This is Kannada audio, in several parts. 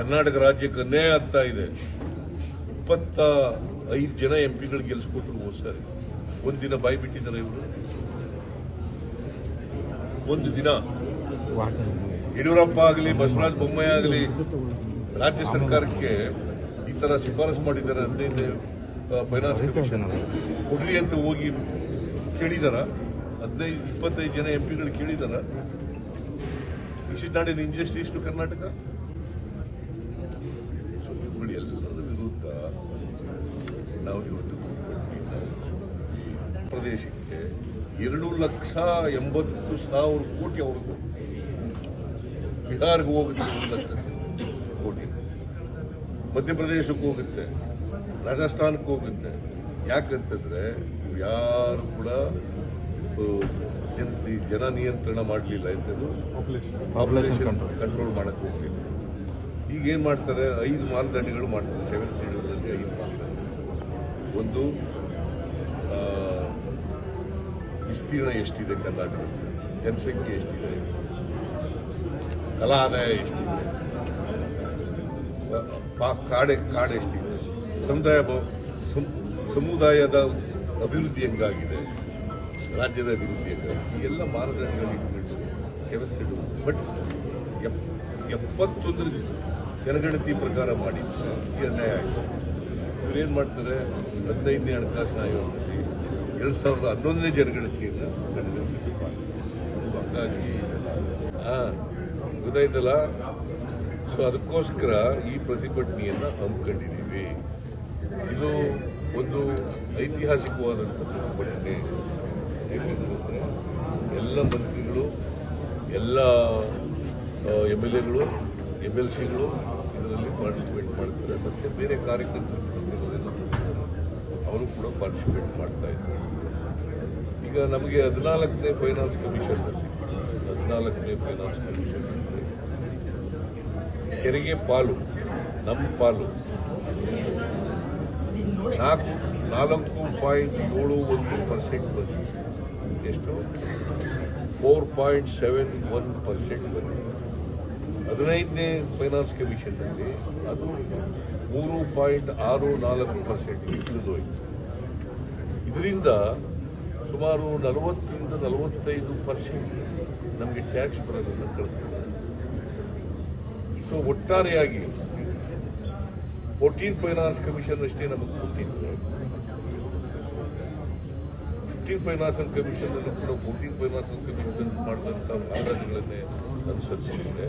ಕರ್ನಾಟಕ ರಾಜ್ಯಕ್ಕೆ ಅನ್ಯಾಯ ಆಗ್ತಾ ಇದೆ. ಇಪ್ಪತ್ತ ಐದು ಜನ ಎಂ ಪಿಗಳು ಗೆಲ್ಸ್ಕೊಟ್ರು ಸರಿ ಒಂದಿನ ಬಾಯಿ ಬಿಟ್ಟಿದ್ದಾರೆ ಇವರು. ಒಂದು ದಿನ. ಯಡಿಯೂರಪ್ಪ ಆಗಲಿ, ಬಸವರಾಜ ಬೊಮ್ಮಾಯಿ ಆಗಲಿ, ರಾಜ್ಯ ಸರ್ಕಾರಕ್ಕೆ ಈ ತರ ಶಿಫಾರಸು ಮಾಡಿದ್ದಾರೆ ಹದಿನೈದು ಫೈನಾನ್ಸ್ ಕಮಿಷನ್ ಕೊಡ್ರಿ ಅಂತ ಹೋಗಿ ಕೇಳಿದಾರ. ಹದಿನೈದು, ಇಪ್ಪತ್ತೈದು ಜನ ಎಂ ಪಿಗಳು ಕೇಳಿದಾರ. Is it not in to Karnataka so ಇವುಗಳು ಎಲ್ಲರ ವಿರುದ್ಧ ನಾವು ಇವತ್ತು. ಪ್ರದೇಶಕ್ಕೆ ಎರಡು ಲಕ್ಷ ಎಂಬತ್ತು ಸಾವಿರ ಕೋಟಿ ಅವ್ರದ್ದು. ಬಿಹಾರ್ಗೆ ಹೋಗುತ್ತೆ ಒಂದು ಲಕ್ಷ ಕೋಟಿ. ಮಧ್ಯಪ್ರದೇಶಕ್ಕೆ ಹೋಗುತ್ತೆ. ರಾಜಸ್ಥಾನಕ್ಕೆ ಹೋಗುತ್ತೆ. ಯಾಕಂತಂದ್ರೆ ಇವು ಯಾರು ಕೂಡ ಜನ ಜನ ನಿಯಂತ್ರಣ ಮಾಡಲಿಲ್ಲ ಎಂತದ್ದು? ಪಾಪ್ಯುಲೇಷನ್ ಕಂಟ್ರೋಲ್ ಮಾಡಕ್ಕೆ ಹೋಗಲಿಲ್ಲ. ಈಗ ಏನು ಮಾಡ್ತಾರೆ? ಐದು ಮಾನದಂಡಗಳು ಮಾಡ್ತಾರೆ. ಸೆವೆನ್ ಮಾನದಂಡ ಒಂದು ವಿಸ್ತೀರ್ಣ ಎಷ್ಟಿದೆ ಕರ್ನಾಟಕ ಜನಸಂಖ್ಯೆ ಎಷ್ಟಿದೆ? ಕಲಾ ಆದಾಯ ಎಷ್ಟಿದೆ ಕಾಡೆ, ಕಾಡು ಎಷ್ಟಿದೆ? ಸಮುದಾಯ ಸಮುದಾಯದ ಅಭಿವೃದ್ಧಿ ಹೆಂಗಾಗಿದೆ? ರಾಜ್ಯದ ಅಭಿವೃದ್ಧಿ ಹೆಂಗಾಗಿದೆ? ಎಲ್ಲ ಮಾನದಂಡಗಳಿಗೆ ಕೆಲಸ ಬಟ್ ಎಪ್- ಎಪ್ಪತ್ತೊಂದರ ಜನಗಣತಿ ಪ್ರಕಾರ ಮಾಡಿ ಈ ಅನ್ಯಾಯ ಆಯಿತು. ಇವ್ರೇನು ಮಾಡ್ತಾರೆ? ಹದಿನೈದನೇ ಹಣಕಾಸಿನ ಆಯೋಗದಲ್ಲಿ ಎರಡು ಸಾವಿರದ ಹನ್ನೊಂದನೇ ಜನಗಣತಿಯನ್ನು ಸೊ ಹಂಗಾಗಿ ಗೊತ್ತಾಯ್ತಲ್ಲ? ಸೊ ಅದಕ್ಕೋಸ್ಕರ ಈ ಪ್ರತಿಭಟನೆಯನ್ನು ಹಮ್ಮಿಕೊಂಡಿದ್ದೀವಿ. ಇದು ಒಂದು ಐತಿಹಾಸಿಕವಾದಂಥ ಪ್ರತಿಭಟನೆ. ಎಲ್ಲ ಮಂತ್ರಿಗಳು, ಎಲ್ಲ ಎಂ ಎಲ್ ಎಗಳು, ಎಂ ಎಲ್ ಸಿಗಳು ಇದರಲ್ಲಿ ಪಾರ್ಟಿಸಿಪೇಟ್ ಮಾಡ್ತಾರೆ ಮತ್ತು ಬೇರೆ ಕಾರ್ಯಕರ್ತರು ಅವರು ಕೂಡ ಪಾರ್ಟಿಸಿಪೇಟ್ ಮಾಡ್ತಾ ಇದ್ದಾರೆ. ಈಗ ನಮಗೆ ಹದಿನಾಲ್ಕನೇ ಫೈನಾನ್ಸ್ ಕಮಿಷನ್ನಲ್ಲಿ ಹದಿನಾಲ್ಕನೇ ಫೈನಾನ್ಸ್ ಕಮಿಷನ್ ತೆರಿಗೆ ಪಾಲು ನಮ್ಮ ಪಾಲು ನಾಲ್ಕು ನಾಲ್ಕು ಪಾಯಿಂಟ್ ಏಳು ಒಂದು ಪರ್ಸೆಂಟ್ ಬಂದಿದೆ. ಎಷ್ಟು? Four point seven one percent ಬಂದಿದೆ. ಹದಿನೈದನೇ ಫೈನಾನ್ಸ್ ಕಮಿಷನ್ನಲ್ಲಿ ಅದು ಮೂರು ಪಾಯಿಂಟ್ ಆರು ನಾಲ್ಕು ಪರ್ಸೆಂಟ್ ಇಳಿದೋಯಿತು. ಇದರಿಂದ ಸುಮಾರು ನಲವತ್ತರಿಂದ ನಲವತ್ತೈದು ಪರ್ಸೆಂಟ್ ನಮಗೆ ಟ್ಯಾಕ್ಸ್ ಬರೋದನ್ನು ಕಳೆದಿದೆ. ಸೊ ಒಟ್ಟಾರೆಯಾಗಿ ಫೋರ್ಟೀನ್ ಫೈನಾನ್ಸ್ ಕಮಿಷನ್ ಅಷ್ಟೇ ನಮಗೆ ಕೊಟ್ಟಿದ್ದು ಫಿಫ್ಟೀನ್ ಫೈನಾನ್ಸ್ ಕಮಿಷನ್ ಕೂಡ ಫೋರ್ಟೀನ್ ಫೈನಾನ್ಸ್ ಕಮಿಷನ್ ಮಾಡಿದಂಥ ಮಾದರಿಗಳನ್ನೇ ಅನುಸರಿಸಿದ್ರೆ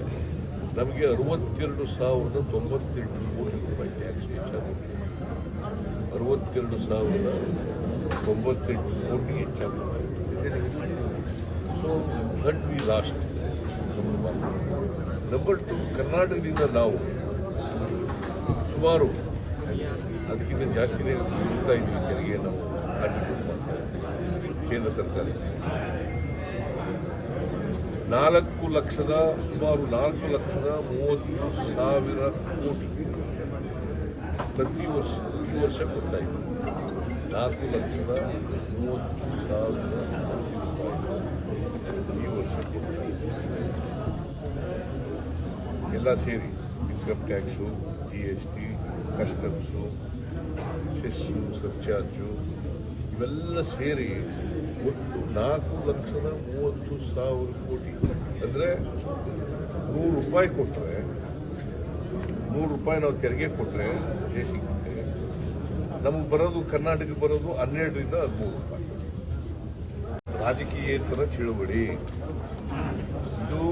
ನಮಗೆ ಅರವತ್ತೆರಡು ಸಾವಿರದ ತೊಂಬತ್ತೆಂಟು ಕೋಟಿ ರೂಪಾಯಿ ಟ್ಯಾಕ್ಸ್ ಹೆಚ್ಚಾಗಿದೆ. ಅರವತ್ತೆರಡು ಸಾವಿರದ ತೊಂಬತ್ತೆಂಟು ಕೋಟಿ ಹೆಚ್ಚಾಗಿದೆ. So that we last number two ಕರ್ನಾಟಕದಿಂದ ನಾವು ಸುಮಾರು ಅದಕ್ಕಿಂತ ಜಾಸ್ತಿನೇ ಸಿಗ್ತಾ ಇದ್ದೀವಿ. ತೆರಿಗೆ ನಾವು. ಕೇಂದ್ರ ಸರ್ಕಾರಕ್ಕೆ ನಾಲ್ಕು ಲಕ್ಷದ, ಸುಮಾರು ನಾಲ್ಕು ಲಕ್ಷದ ಮೂವತ್ತು ಸಾವಿರ ಕೋಟಿ ಪ್ರತಿ ವರ್ಷ, ಈ ವರ್ಷ ಕೊಡ್ತಾ ಇದ್ವಿ ನಾಲ್ಕು ಲಕ್ಷದ ಮೂವತ್ತು ಸಾವಿರ ಕೋಟಿ ರೂಪಾಯಿ ಈ ವರ್ಷ ಕೊಡ್ತಾ ಇದ್ವಿ ಎಲ್ಲ ಸೇರಿ income tax, G S T, customs, cess, surcharge ಇವೆಲ್ಲ ಸೇರಿ ಒಟ್ಟು ನಾಲ್ಕು ಲಕ್ಷದ ಮೂವತ್ತು ಸಾವಿರ ಕೋಟಿ. ಅಂದರೆ ನೂರು ರೂಪಾಯಿ ಕೊಟ್ಟರೆ ನೂರು ರೂಪಾಯಿ ನಾವು ತೆರಿಗೆ ಕೊಟ್ಟರೆ ದೇಶಕ್ಕೆ ನಮಗೆ ಬರೋದು ಕರ್ನಾಟಕಕ್ಕೆ ಬರೋದು ಹನ್ನೆರಡರಿಂದ ಹದಿಮೂರು ರೂಪಾಯಿ. ರಾಜಕೀಯೇತರ ಚಳುವಳಿ ಇದು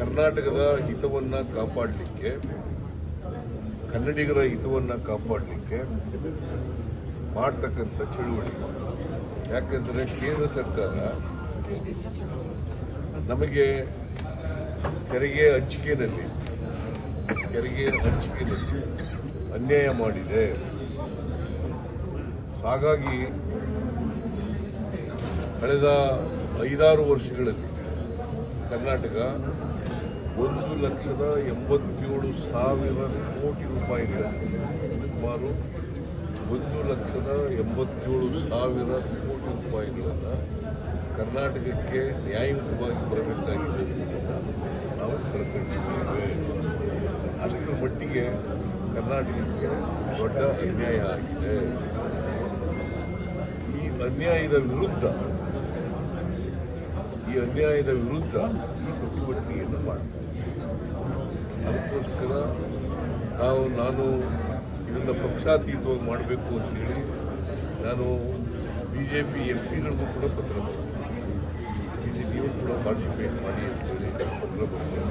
ಕರ್ನಾಟಕದ ಹಿತವನ್ನು ಕಾಪಾಡಲಿಕ್ಕೆ, ಕನ್ನಡಿಗರ ಹಿತವನ್ನು ಕಾಪಾಡಲಿಕ್ಕೆ ಮಾಡ್ತಕ್ಕಂಥ ಚಳುವಳಿ. ಯಾಕಂದ್ರೆ ಕೇಂದ್ರ ಸರ್ಕಾರ ನಮಗೆ ತೆರಿಗೆ ಹಂಚಿಕೆಯಲ್ಲಿ ತೆರಿಗೆ ಹಂಚಿಕೆಯಲ್ಲಿ ಅನ್ಯಾಯ ಮಾಡಿದೆ. ಹಾಗಾಗಿ ಕಳೆದ ಐದಾರು ವರ್ಷಗಳಲ್ಲಿ ಕರ್ನಾಟಕ ಒಂದು ಲಕ್ಷದ ಎಂಬತ್ತೇಳು ಸಾವಿರ ಕೋಟಿ ರೂಪಾಯಿಗಳ ಸುಮಾರು ಒಂದು ಲಕ್ಷದ ಎಂಬತ್ತೇಳು ಸಾವಿರ ಕೋಟಿ ರೂಪಾಯಿಗಳನ್ನು ಕರ್ನಾಟಕಕ್ಕೆ ನ್ಯಾಯಯುತವಾಗಿ ಬರಬೇಕಾಗಿದೆ. ನಾವು ಅಷ್ಟರ ಮಟ್ಟಿಗೆ ಕರ್ನಾಟಕಕ್ಕೆ ದೊಡ್ಡ ಅನ್ಯಾಯ ಆಗಿದೆ. ಈ ಅನ್ಯಾಯದ ವಿರುದ್ಧ, ಈ ಅನ್ಯಾಯದ ವಿರುದ್ಧ ಈ ಪ್ರತಿಭಟನೆಯನ್ನು ಮಾಡ್ತಾರೆ ಅದಕ್ಕೋಸ್ಕರ ನಾವು, ನಾನು ಇದನ್ನು ಪಕ್ಷಾತೀತವಾಗಿ ಮಾಡಬೇಕು ಅಂತೇಳಿ ನಾನು ಬಿ ಜೆ ಪಿ ಎಂ ಪಿಗಳಿಗೂ ಕೂಡ ಪತ್ರ ಬರ್ತೀನಿ ಇಲ್ಲಿ ನೀವು ಕೂಡ ಪಾರ್ಟಿಸಿಪೇಟ್ ಮಾಡಿ ಅಂತೇಳಿ ಪತ್ರ ಬರ್ತೀನಿ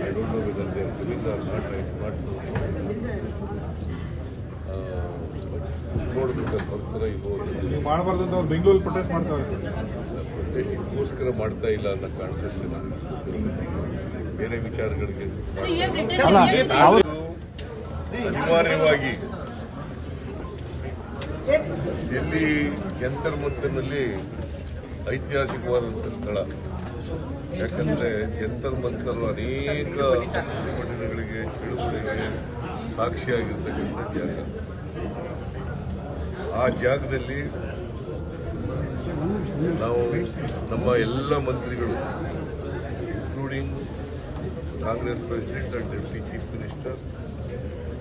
I don't know whether they are not right not ನೋಡಬೇಕು ಬರ್ತಾರ ಇಲ್ವೋ ಅನ್ನೋದು. ನೀವು ಮಾಡಬಾರ್ದು ಅಂತ ಅವ್ರು ಬೆಂಗಳೂರಲ್ಲಿ ಪ್ರೊಟೆಸ್ಟ್ ಮಾಡ್ತಾರೆ ಮಾಡ್ತಾ ಇಲ್ಲ. ಅಂತ ಕಾಣಿಸುತ್ತೆ. ಬೇರೆ ವಿಚಾರಗಳಿಗೆ ಅನಿವಾರ್ಯವಾಗಿ ಎಲ್ಲಿ ಜಂತರ್ ಮಂತರ್ನಲ್ಲಿ ಐತಿಹಾಸಿಕವಾದಂಥ ಸ್ಥಳ? ಯಾಕಂದ್ರೆ ಜಂತರ್ ಮಂತರ್ ಅನೇಕ ಪ್ರತಿಭಟನೆಗಳಿಗೆ ಚಳುವಳಿಗೆ ಸಾಕ್ಷಿಯಾಗಿರ್ತಕ್ಕಂಥ ಜಾಗ. ಆ ಜಾಗದಲ್ಲಿ ನಾವು ನಮ್ಮ ಎಲ್ಲ ಮಂತ್ರಿಗಳು including Congress president and deputy chief minister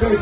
Very good.